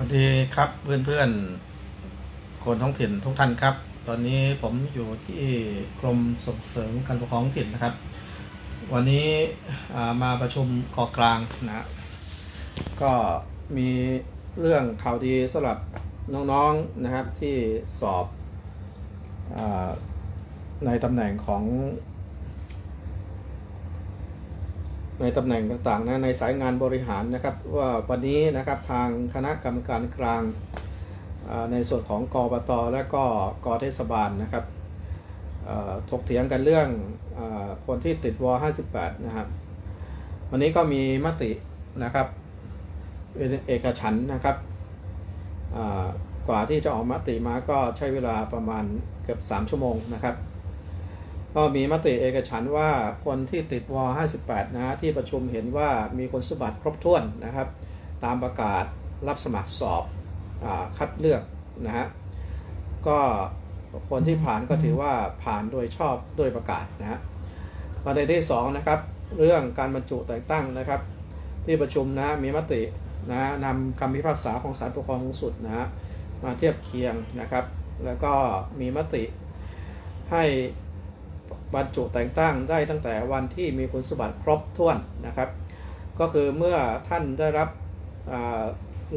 วัสดีครับเพื่อนๆ คนท้องถิ่นทุกท่านครับ ตอนนี้ผมอยู่ที่กรมส่งเสริมการปกครองถิ่นนะครับ วันนี้มาประชุมกอกลางนะก็มีเรื่องข่าวดีสำหรับน้องๆนะครับที่สอบอในตำแหน่งของ ในตำแหน่งต่างๆนะในสายงานบริหารนะครับว่าวันนี้นะครับทางคณะกรรมการกลางในส่วนของกอบตและก็กเทศบาลนะครับถกเถียงกันเรื่องอคนที่ติดว58 นะครับ วันนี้ก็มีมตินะครับเป็นเอกฉันนะครับกว่าที่จะออกมติมาก็ใช้เวลาประมาณเกือบ 3 ชั่วโมงนะครับ ก็มีมติเอกฉันว่าคนที่ติดว58 นะฮะที่ประชุมเห็นว่ามีคุณสมบัติครบถ้วนนะครับ ตามประกาศรับสมัครสอบอคัดเลือกนะฮะก็คนที่ผ่านก็ถือว่าผ่านโดยชอบโดยประกาศนะฮะประเด็นที่2นะครับเรื่องการบรรจุแต่งตั้งนะครับ ที่ประชุมนะมีมตินะนำคำพิพากษาของศาลปกครองสูงสุดนะฮะมาเทียบเคียงนะครับ แล้วก็มีมติให้ บรรจุแต่งตั้งได้ตั้งแต่วันที่มีคุณสมบัติครบถ้วนนะครับ ก็คือเมื่อท่านได้รับ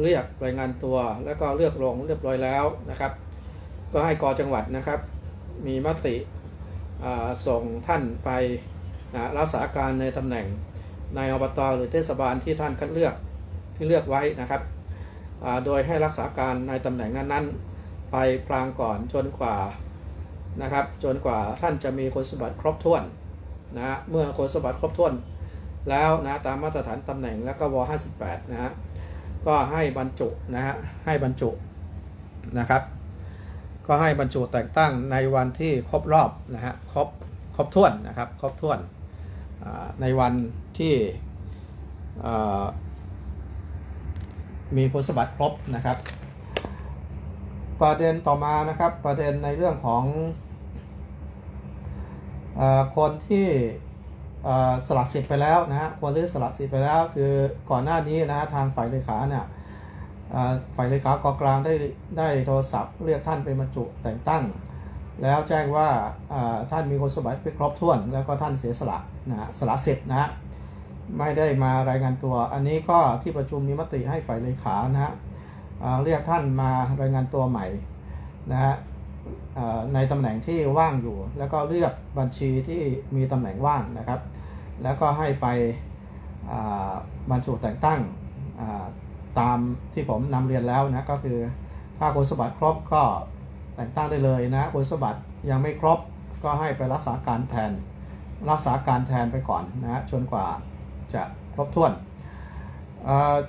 เรียกรายงานตัว แล้วก็เลือกลงเรียบร้อยแล้วนะครับ ก็ให้กอจังหวัดนะครับ มีมติส่งท่านไปรักษาการในตำแหน่งในอบตหรือเทศบาลที่ท่านคัดเลือกที่เลือกไว้นะครับโดยให้รักษาการในตำแหน่งนั้นๆ ไปพลางก่อนจนกว่า นะครับ จนกว่าท่านจะมีคุณสมบัติครบถ้วนนะเมื่อคุณสมบัติครบถ้วนแล้วนะตามมาตรฐานตำแหน่งแล้วก็ว58นะฮะก็ให้บรรจุนะฮะให้บรรจุนะครับ ก็ให้บรรจุแต่งตั้งในวันที่ครบรอบนะฮะครบครบถ้วนนะครับครบถ้วนในวันที่มีคุณสมบัติครบนะครับ ประเด็นต่อมานะครับประเด็นในเรื่องของ คนที่สละสิทธิ์ไปแล้วนะฮะคนที่สละสิทธิ์ไปแล้ว คือก่อนหน้านี้นะฮะทางฝ่ายเลขาเนี่ยฝ่ายเลขากองกลางได้ได้โทรศัพท์เรียกท่านไปบรรจุแต่งตั้ง แล้วแจ้งว่าท่านมีคุณสมบัติครบถ้วน แล้วก็ท่านเสียสละนะฮะสละสิทธิ์นะฮะไม่ได้มารายงานตัว อันนี้ก็ที่ประชุมมีมติให้ฝ่ายเลขานะฮะเรียกท่านมารายงานตัวใหม่นะฮะ ในตำแหน่งที่ว่างอยู่ แล้วก็เลือกบัญชีที่มีตำแหน่งว่างนะครับ แล้วก็ให้ไปบรรจุแต่งตั้งตามที่ผมนำเรียนแล้วนะก็คือถ้าคุณสมบัติครบก็แต่งตั้งได้เลยนะคุณสมบัติยังไม่ครบก็ให้ไปรักษาการแทน รักษาการแทนไปก่อนนะจนกว่าจะครบถ้วน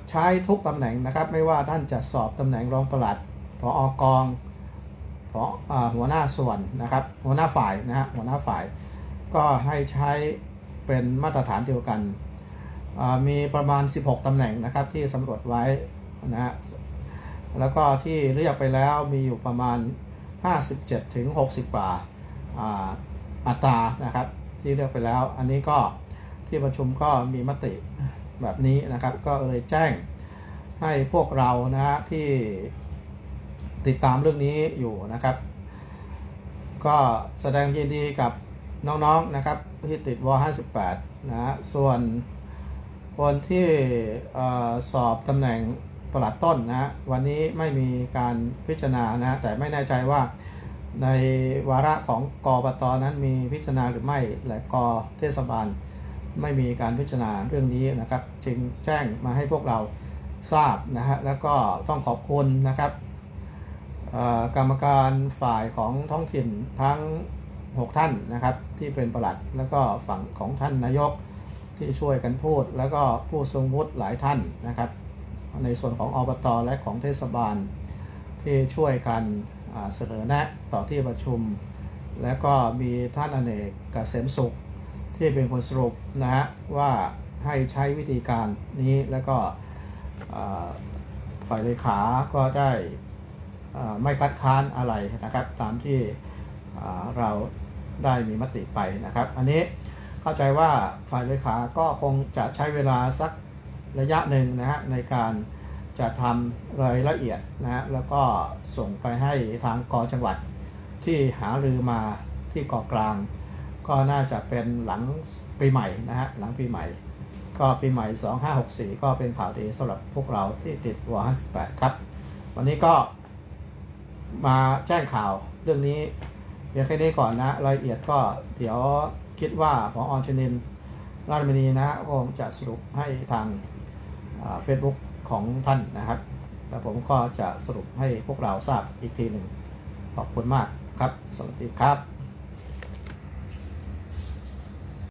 ใช้ทุกตำแหน่งนะครับ ไม่ว่าท่านจะสอบตำแหน่งรองปลัดผออกอง ผออ่าหัวหน้าส่วนนะครับ หัวหน้าฝ่ายนะฮะหัวหน้าฝ่ายก็ให้ใช้เป็นมาตรฐานเดียวกัน มีประมาณ 16 ตำแหน่งนะครับที่สำรวจไว้นะฮะแล้วก็ที่เรียกไปแล้วมีอยู่ประมาณ 57 ถึง 60กว่าอ่าอัตรานะครับ ที่เลือกไปแล้ว อันนี้ก็ที่ประชุมก็มีมติแบบนี้นะครับ ก็เลยแจ้งให้พวกเรานะฮะที่ ติดตามเรื่องนี้อยู่นะครับ ก็แสดงยินดีกับน้องๆนะครับที่ติดว58นะฮะส่วนคนที่สอบตำแหน่งประหลัดต้นนะฮะวันนี้ไม่มีการพิจารณานะฮะแต่ไม่แน่ใจว่าในวาระของกอบตนั้นมีพิจารณาหรือไม่และกเทศบาล ไม่มีการพิจารณาเรื่องนี้นะครับ จึงแจ้งมาให้พวกเราทราบนะฮะแล้วก็ต้องขอบคุณนะครับ กรรมการฝ่ายของท้องถิ่นทั้ง 6 ท่านนะครับ ที่เป็นประหลัดแล้วก็ฝั่งของท่านนายกที่ช่วยกันพูด แล้วก็ผู้ทรงวุฒิหลายท่านนะครับ ในส่วนของอบตและของเทศบาล ที่ช่วยกันเสนอแนะต่อที่ประชุม และก็มีท่านอเนกเกษมสุข ที่เป็นคนสรุปนะฮะว่าให้ใช้วิธีการนี้แล้วก็ฝ่ายเลขาก็ได้ ไม่คัดค้านอะไรนะครับ ตามที่เราได้มีมติไปนะครับ อันนี้เข้าใจว่าฝ่ายเลขาก็คงจะใช้เวลาสักระยะหนึ่งนะฮะในการจะทำรายละเอียดนะฮะแล้วก็ส่งไปให้ทางกจังหวัดที่หารือมาที่กอกลาง ก็น่าจะเป็นหลังปีใหม่นะฮะหลังปีใหม่ ก็ปีใหม่ 2564 ก็เป็นข่าวดีสำหรับพวกเราที่ติดว58ครับ วันนี้ก็ มาแจ้งข่าวเรื่องนี้เพียงแค่นี้ก่อนนะรายละเอียดก็เดี๋ยวคิดว่าพออชนินราชมณีนะก็คงจะสรุปให้ทางเฟซบุ๊กของท่านนะครับ แล้วผมก็จะสรุปให้พวกเราทราบอีกทีหนึ่งขอบคุณมากครับ สวัสดีครับ